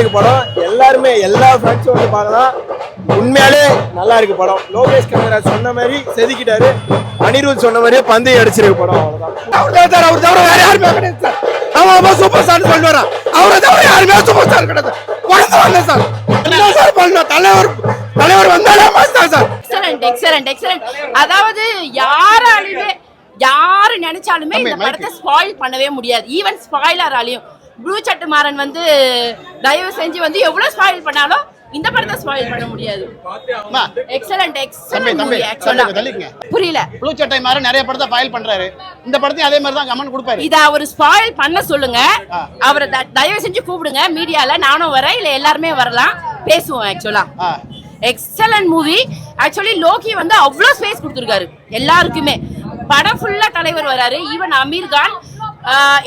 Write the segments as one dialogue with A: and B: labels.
A: இருக்கு படம். எல்லாருமே எல்லா ஃப்ரெண்ட்ஸும் வந்து பார்க்கலாம். உண்மையாலே நல்லா இருக்கு படம். லோகேஷ் கனகராஜ் சொன்ன மாதிரி செதுக்கிட்டாரு. அனிருத் சொன்ன மாதிரியே பந்தயம் அடிச்சிருக்கு படம். அவ்வளவுதான். அவர் தான் சார் அவர் தவிர வேற யாருமே கிடையாது சார். அவன் அவன் சூப்பர் ஸ்டார் சொல்லிட்டு வரான். அவரை தவிர யாருமே சூப்பர் ஸ்டார் கிடையாது. குழந்தை வந்தேன் சார். என்ன சார் பண்ணணும்? தலைவர் தலைவர் வந்தாலே மஸ்தா சார்.
B: எக்ஸலண்ட் எக்ஸலண்ட் எக்ஸலண்ட் அதாவது யாராலுமே யாரு நினைச்சாலுமே இந்த படத்தை ஸ்பாயில் பண்ணவே முடியாது. ஈவன் ஸ்பாயிலராலையும் ப்ளூ சட்டு மாறன் வந்து தயவு செஞ்சு வந்து எவ்வளவு ஸ்பாயில் பண்ணாலும் இந்த படத்தை ஸ்பாயில் பண்ண முடியாது. எக்ஸலண்ட் எக்ஸலண்ட் மூவி புரியல
C: ப்ளூ சட்டை மாதிரி நிறைய படத்தை ஃபைல் பண்றாரு. இந்த படத்தையும் அதே மாதிரி தான் கமெண்ட் கொடுப்பாரு.
B: இத அவர் ஸ்பாயில் பண்ண சொல்லுங்க. அவரை தயவு செஞ்சு கூப்பிடுங்க. மீடியால நானும் வரேன். இல்ல எல்லாருமே வரலாம். பேசுவோம் ஆக்சுவலா
C: ஆ.
B: எக்ஸலன்ட் மூவி ஆக்சுவலி லோகி வந்து அவ்வளோ ஸ்பேஸ் கொடுத்துருக்காரு. எல்லாருக்குமே. படம் ஃபுல்லா தலைவர் வராரு. ஈவன் அமீர் கான்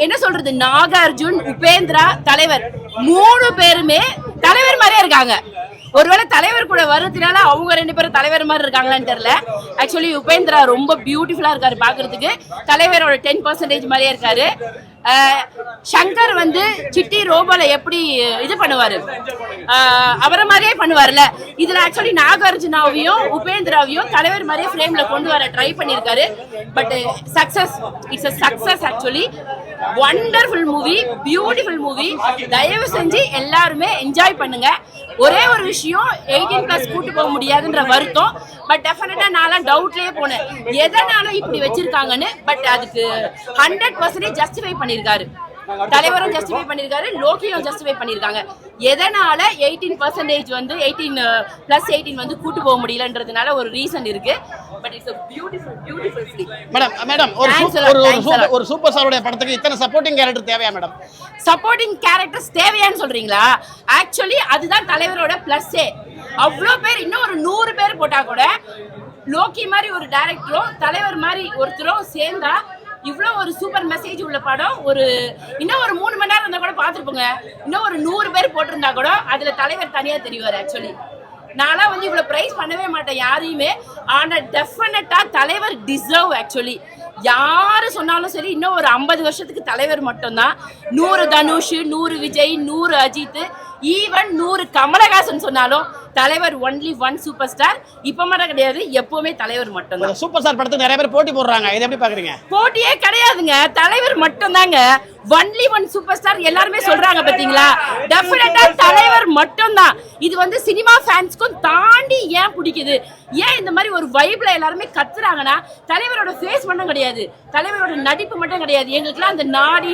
B: என்ன சொல்றது? நாகார்ஜுன் உபேந்திரா தலைவர். மூணு பேருமே தலைவர் மாதிரியே இருக்காங்க. ஒருவேளை தலைவர் கூட வர்றதுனால அவங்க ரெண்டு பேரும் தலைவர் மாதிரி இருக்காங்களான்னு தெரியல. ஆக்சுவலி உபேந்திரா ரொம்ப பியூட்டிஃபுல்லா இருக்காரு பாக்குறதுக்கு. தலைவரோட டென் பர்சன்டேஜ் மாதிரியே இருக்காரு. சங்கர் வந்து சிட்டி ரோபோல எப்படி இது பண்ணுவாரு? அவரை மாதிரியே பண்ணுவார்ல. இதுல ஆக்சுவலி நாகார்ஜுனாவையும் உபேந்திராவையும் தலைவர் மாதிரியே ஃப்ரேம்ல கொண்டு வர ட்ரை பண்ணியிருக்காரு but success it's a success actually wonderful movie beautiful movie தயவு செஞ்சு எல்லாருமே என்ஜாய் பண்ணுங்க. ஒரே ஒரு விஷயம் எயிட்டீன் பிளஸ் கூட்டு போக முடியாதுன்ற வருத்தம். பட் டெஃபினட்டா நான் டவுட்லயே போனேன். எதனால இப்படி வச்சிருக்காங்கன்னு பட் அதுக்கு ஹண்ட்ரட் பர்சன்டேஜ் ஜஸ்டிஃபை பண்ணியிருக்காரு. தலைவரும் ஜஸ்டிஃபை பண்ணியிருக்காரு லோக்கியும் ஜஸ்டிஃபை பண்ணியிருக்காங்க எதனால எயிட்டீன் பர்சன்டேஜ் வந்து எயிட்டீன் பிளஸ் எயிட்டீன் வந்து கூட்டு போக முடியலன்றதுனால ஒரு ரீசன் இருக்கு. But it's beautiful beautiful film
C: madam madam ஒரு
B: Thanks
C: சூ-
B: a lot,
C: ஒரு ஒரு
B: thanks a
C: சூப்பர்
B: lot.
C: ஒரு சூப்பர் ஸ்டாருடைய படத்துக்கு இத்தனை சப்போர்ட்டிங் கேரக்டர் தேவையா மேடம்
B: சப்போர்ட்டிங் கேரக்டர்ஸ் தேவையான்னு சொல்றீங்களா? ஆக்சுவலி அதுதான் தலைவரோட பிளஸ்ஸே அவ்வளோ பேர் இன்னும் ஒரு நூறு பேர் போட்டா கூட லோக்கி மாதிரி ஒரு டைரக்டரும் தலைவர் மாதிரி ஒருத்தரும் சேர்ந்தா இவ்வளோ ஒரு சூப்பர் மெசேஜ் உள்ள படம். ஒரு இன்னும் ஒரு மூணு மணி நேரம் இருந்தால் கூட பார்த்துருப்போங்க. இன்னும் ஒரு நூறு பேர் போட்டிருந்தா கூட அதில் தலைவர் தனியாக தெரிவார் ஆக்சுவலி நான்லாம் வந்து இவ்வளோ ப்ரைஸ் பண்ணவே மாட்டேன் யாரையுமே. ஆனால் டெஃபினட்டாக தலைவர் டிசர்வ் ஆக்சுவலி யாரு சொன்னாலும் சரி இன்னும் ஒரு ஐம்பது வருஷத்துக்கு தலைவர் மட்டும்தான். நூறு தனுஷ் நூறு விஜய் நூறு அஜித் ஈவன் நூறு கமலஹாசன் சொன்னாலும் தலைவர் ஒன்லி ஒன் சூப்பர் ஸ்டார் இப்போ மட்டும் கிடையாது எப்பவுமே தலைவர் மட்டும்தான்.
C: சூப்பர் ஸ்டார் படத்துக்கு நிறைய பேர் போட்டி போடுறாங்க. இதை எப்படி பாக்குறீங்க?
B: போட்டியே கிடையாதுங்க. தலைவர் மட்டும்தாங்க. ஒன்லி ஒன் சூப்பர் ஸ்டார் எல்லாருமே சொல்றாங்க பாத்தீங்களா? டெஃபினட்டா தலைவர் மட்டும்தான். இது வந்து சினிமா ஃபேன்ஸ்க்கும் தாண்டி ஏன் பிடிக்குது? ஏன் இந்த மாதிரி ஒரு வைப்ல எல்லாருமே கத்துறாங்கன்னா தலைவரோட ஃபேஸ் மட்டும் கிடையாது. தலைவரோட நடிப்பு மட்டும் கிடையாது. எங்களுக்குலாம் அந்த நாடி